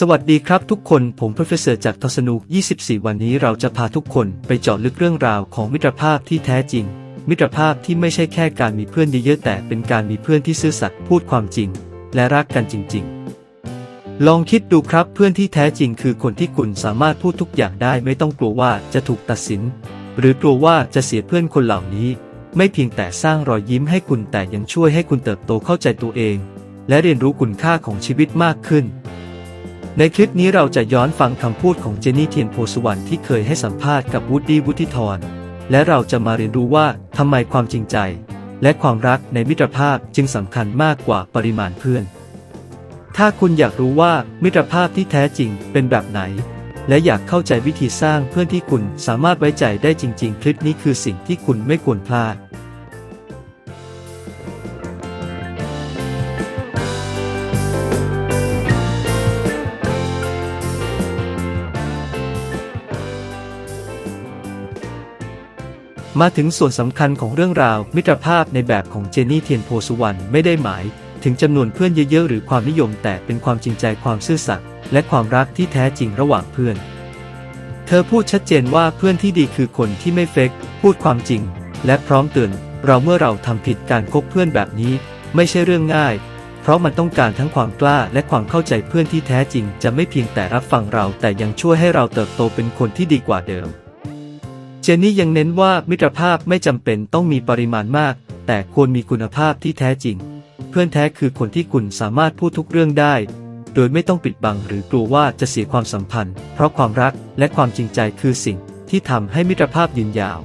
สวัสดีครับทุกคน ผมเพรสเซอร์จากทศนุก 24 วันนี้เราจะพาทุกคนไปเจาะลึกเรื่องราวของมิตรภาพที่แท้จริง มิตรภาพที่ไม่ใช่แค่การมีเพื่อนเยอะๆแต่เป็นการมีเพื่อนที่ซื่อสัตย์พูดความจริง และรักกันจริง ๆ ลองคิดดูครับเพื่อนที่แท้จริงคือคนที่คุณสามารถพูดทุกอย่างได้ไม่ต้องกลัวว่าจะถูกตัดสิน หรือกลัวว่าจะเสียเพื่อนคนเหล่านี้ ไม่เพียงแต่สร้างรอยยิ้มให้คุณแต่ยังช่วยให้คุณเติบโตเข้าใจตัวเอง และเรียนรู้คุณค่าของชีวิตมากขึ้น ในคลิปนี้เราจะย้อนฟังคำพูดของเจนนี่เทียนโพสวรรณที่เคยให้สัมภาษณ์กับวูดดี้วุฒิธรและเราจะมาเรียนรู้ว่าทำไมความจริงใจ และความรักในมิตรภาพจึงสำคัญมากกว่าปริมาณเพื่อน ถ้าคุณอยากรู้ว่ามิตรภาพที่แท้จริงเป็นแบบไหนและอยากเข้าใจวิธีสร้างเพื่อนที่คุณสามารถไว้ใจได้จริง ๆ คลิปนี้คือสิ่งที่คุณไม่ควรพลาด มาถึงส่วนสำคัญของเรื่องราวมิตรภาพในแบบของเจนนี่เทียนโพสุวรรณไม่ได้หมาย ถึงจำนวนเพื่อนเยอะๆ หรือความนิยมแต่เป็นความจริงใจความซื่อสัตย์และความรักที่แท้จริงระหว่างเพื่อน เธอพูดชัดเจนว่าเพื่อนที่ดีคือคนที่ไม่เฟกพูดความจริง และพร้อมเตือนเราเมื่อเราทำผิดการคบเพื่อนแบบนี้ ไม่ใช่เรื่องง่าย เพราะมันต้องการทั้งความกล้าและความเข้าใจเพื่อนที่แท้จริง จะไม่เพียงแต่รับฟังเราแต่ยังช่วยให้เราเติบโตเป็นคนที่ดีกว่าเดิม จนนี่ยังเน้นว่ามิตรภาพไม่จำเป็นต้องมีปริมาณมาก แต่ควรมีคุณภาพที่แท้จริง เพื่อนแท้คือคนที่คุณสามารถพูดทุกเรื่องได้ โดยไม่ต้องปิดบังหรือกลัวว่าจะเสียความสัมพันธ์ เพราะความรักและความจริงใจคือสิ่งที่ทำให้มิตรภาพยืนยาว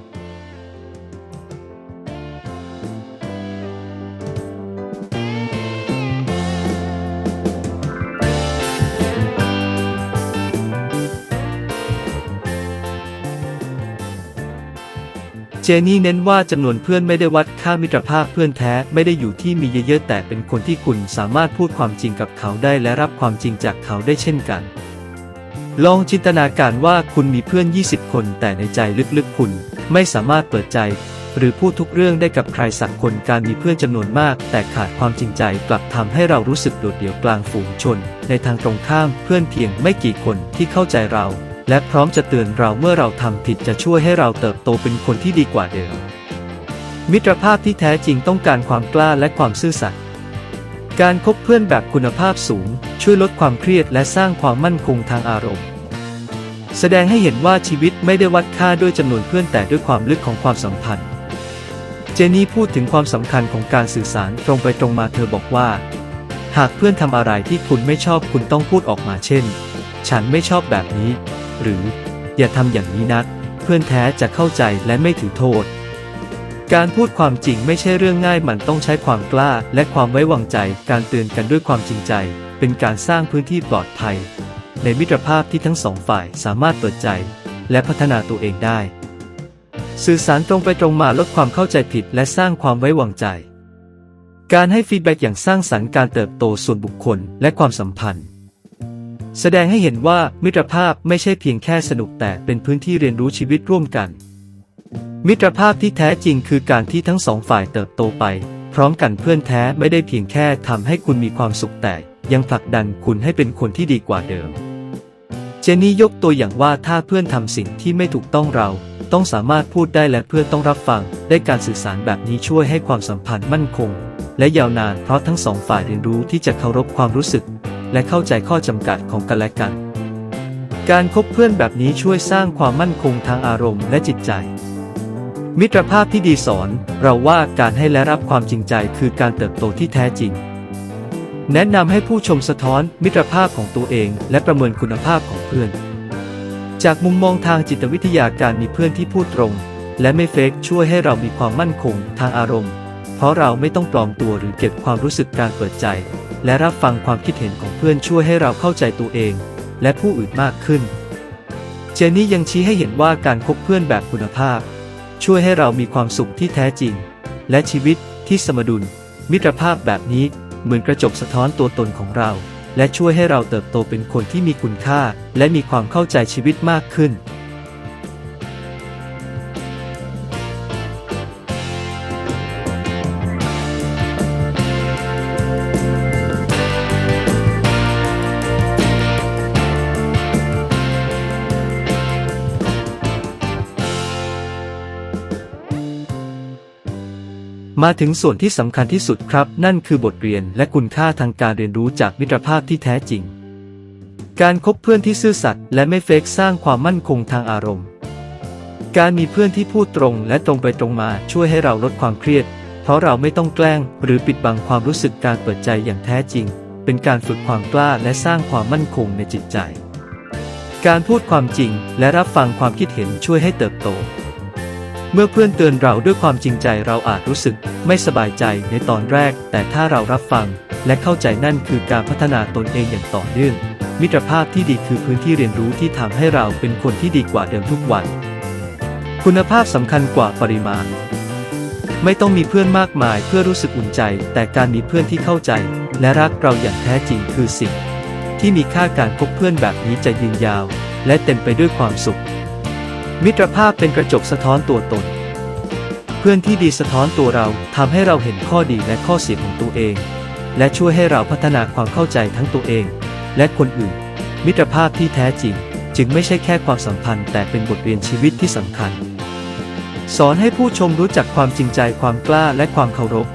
เจนี่เน้นว่าจำนวนเพื่อนไม่ได้วัดค่ามิตรภาพเพื่อนแท้ไม่ได้อยู่ที่มีเยอะๆแต่เป็นคนที่คุณสามารถพูดความจริงกับเขาได้และรับความจริงจากเขาได้เช่นกัน ลองจินตนาการว่าคุณมีเพื่อน 20 คน แต่ในใจลึกๆคุณ ไม่สามารถเปิดใจ หรือพูดทุกเรื่องได้กับใครสักคนการมีเพื่อนจำนวนมาก แต่ขาดความจริงใจกลับทำให้เรารู้สึกโดดเดี่ยวกลางฝูงชน ในทางตรงข้ามเพื่อนเพียงไม่กี่คนที่เข้าใจเรา และพร้อมจะเตือนเราเมื่อเราทำผิดจะช่วยให้เราเติบโตเป็นคนที่ดีกว่าเดิม มิตรภาพที่แท้จริงต้องการความกล้าและความซื่อสัตย์ การคบเพื่อนแบบคุณภาพสูง ช่วยลดความเครียดและสร้างความมั่นคงทางอารมณ์ แสดงให้เห็นว่าชีวิตไม่ได้วัดค่าด้วยจำนวนเพื่อนแต่ด้วยความลึกของความสัมพันธ์ เจนี่พูดถึงความสำคัญของการสื่อสารตรงไปตรงมาเธอบอกว่า หากเพื่อนทำอะไรที่คุณไม่ชอบคุณต้องพูดออกมาเช่น ฉันไม่ชอบแบบนี้ หรือ อย่าทำอย่างนี้นัก เพื่อนแท้จะเข้าใจและไม่ถือโทษ การพูดความจริงไม่ใช่เรื่องง่ายมันต้องใช้ความกล้าและความไว้วางใจ การเตือนกันด้วยความจริงใจ เป็นการสร้างพื้นที่ปลอดภัย ในมิตรภาพที่ทั้งสองฝ่ายสามารถเปิดใจ และพัฒนาตัวเองได้ สื่อสารตรงไปตรงมาลดความเข้าใจผิด และสร้างความไว้วางใจ การให้ฟีดแบ็กอย่างสร้างสรรค์การเติบโตส่วนบุคคลและความสัมพันธ์ แสดงให้เห็นว่ามิตรภาพไม่ใช่เพียงแค่สนุกแต่เป็นพื้นที่เรียนรู้ชีวิตร่วมกัน มิตรภาพที่แท้จริงคือการที่ทั้งสองฝ่ายเติบโตไป พร้อมกันเพื่อนแท้ไม่ได้เพียงแค่ทำให้คุณมีความสุขแต่ยังผลักดันคุณให้เป็นคนที่ดีกว่าเดิม เจนนี่ยกตัวอย่างว่าถ้าเพื่อนทำสิ่งที่ไม่ถูกต้องเราต้องสามารถพูดได้และเพื่อนต้องรับฟัง ได้การสื่อสารแบบนี้ช่วยให้ความสัมพันธ์มั่นคง และยาวนานเพราะทั้งสองฝ่ายเรียนรู้ที่จะเคารพความรู้สึก และเข้าใจข้อจำกัดของกันและกัน การคบเพื่อนแบบนี้ช่วยสร้างความมั่นคงทางอารมณ์และจิตใจ มิตรภาพที่ดีสอน เราว่าการให้และรับความจริงใจคือการเติบโตที่แท้จริง แนะนำให้ผู้ชมสะท้อนมิตรภาพของตัวเอง และประเมินคุณภาพของเพื่อน จากมุมมองทางจิตวิทยาการมีเพื่อนที่พูดตรง และไม่เฟกช่วยให้เรามีความมั่นคงทางอารมณ์ เพราะเราไม่ต้องปลอมตัวหรือเก็บความรู้สึกการเปิดใจ และรับฟังความคิดเห็นของเพื่อนช่วยให้เราเข้าใจตัวเอง และผู้อื่นมากขึ้น เจนนี่ยังชี้ให้เห็นว่าการคบเพื่อนแบบคุณภาพ ช่วยให้เรามีความสุขที่แท้จริง และชีวิตที่สมดุล มิตรภาพแบบนี้เหมือนกระจกสะท้อนตัวตนของเรา และช่วยให้เราเติบโตเป็นคนที่มีคุณค่า และมีความเข้าใจชีวิตมากขึ้น มาถึงส่วนที่สำคัญที่สุดครับ นั่นคือบทเรียนและคุณค่าทางการเรียนรู้จากมิตรภาพที่แท้จริง การคบเพื่อนที่ซื่อสัตย์และไม่เฟกสร้างความมั่นคงทางอารมณ์ การมีเพื่อนที่พูดตรงและตรงไปตรงมาช่วยให้เราลดความเครียด เพราะเราไม่ต้องแกล้ง หรือปิดบังความรู้สึกการเปิดใจอย่างแท้จริง เป็นการฝึกความกล้าและสร้างความมั่นคงในจิตใจ การพูดความจริงและรับฟังความคิดเห็นช่วยให้เติบโต เมื่อเพื่อนเตือนเราด้วยความจริงใจเราอาจรู้สึกไม่สบายใจในตอนแรก แต่ถ้าเรารับฟัง และเข้าใจนั่นคือการพัฒนาตนเองอย่างต่อเนื่อง มิตรภาพที่ดีคือพื้นที่เรียนรู้ที่ทำให้เราเป็นคนที่ดีกว่าเดิมทุกวัน คุณภาพสำคัญกว่าปริมาณ ไม่ต้องมีเพื่อนมากมายเพื่อรู้สึกอุ่นใจ แต่การมีเพื่อนที่เข้าใจ และรักเราอย่างแท้จริงคือสิ่ง ที่มีค่าการคบเพื่อนแบบนี้จะยืนยาว และเต็มไปด้วยความสุข มิตรภาพเป็นกระจกสะท้อนตัวตน เพื่อนที่ดีสะท้อนตัวเราทำให้เราเห็นข้อดีและข้อเสียของตัวเอง และช่วยให้เราพัฒนาความเข้าใจทั้งตัวเอง และคนอื่น มิตรภาพที่แท้จริง จึงไม่ใช่แค่ความสัมพันธ์ แต่เป็นบทเรียนชีวิตที่สำคัญ สอนให้ผู้ชมรู้จักความจริงใจความกล้าและความเคารพ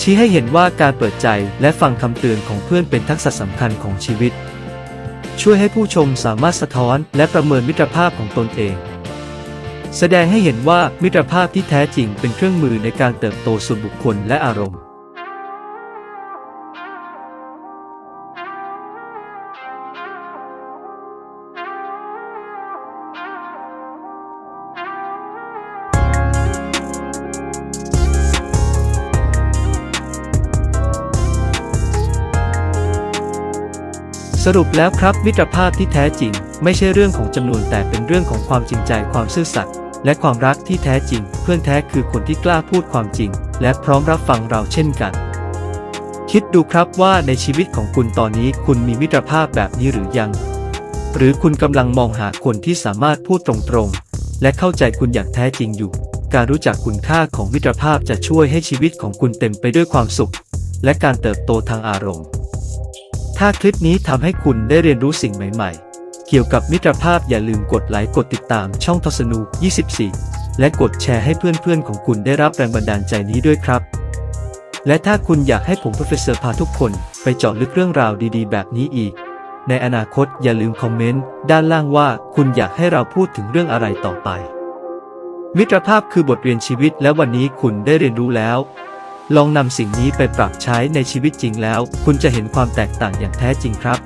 ชี้ให้เห็นว่าการเปิดใจและฟังคำเตือนของเพื่อนเป็นทักษะสำคัญของชีวิต ช่วยให้ผู้ชมสามารถสะท้อนและประเมินมิตรภาพของตนเอง แสดงให้เห็นว่ามิตรภาพที่แท้จริงเป็นเครื่องมือในการเติบโตส่วนบุคคลและอารมณ์ รุปแล้วครับมิตรภาพที่แท้จริง ไม่ใช่เรื่องของจำนวนแต่เป็นเรื่องของความจริงใจความซื่อสัตย์และความรักที่แท้จริง เพื่อนแท้คือคนที่กล้าพูดความจริง และพร้อมรับฟังเราเช่นกัน คิดดูครับว่าในชีวิตของคุณตอนนี้คุณมีมิตรภาพแบบนี้หรือยัง หรือคุณกำลังมองหาคนที่สามารถพูดตรงๆ และเข้าใจคุณอย่างแท้จริงอยู่ การรู้จักคุณค่าของมิตรภาพจะช่วยให้ชีวิตของคุณเต็มไปด้วยความสุข และการเติบโตทางอารมณ์ ถ้าคลิปนี้ทำให้คุณได้เรียนรู้สิ่งใหม่ๆ เกี่ยวกับมิตรภาพอย่าลืมกดไลค์กดติดตามช่องทศนู 24 และกดแชร์ให้เพื่อนๆ ของคุณได้รับแรงบันดาลใจนี้ด้วยครับ และถ้าคุณอยากให้ผม Professor พาทุกคน ไปเจาะลึกเรื่องราวดีๆ แบบนี้อีก ในอนาคตอย่าลืมคอมเมนต์ด้านล่างว่าคุณอยากให้เราพูดถึงเรื่องอะไรต่อไป มิตรภาพคือบทเรียนชีวิตและวันนี้คุณได้เรียนรู้แล้ว ลองนำสิ่งนี้ไปปรับใช้ในชีวิตจริงแล้ว คุณจะเห็นความแตกต่างอย่างแท้จริงครับ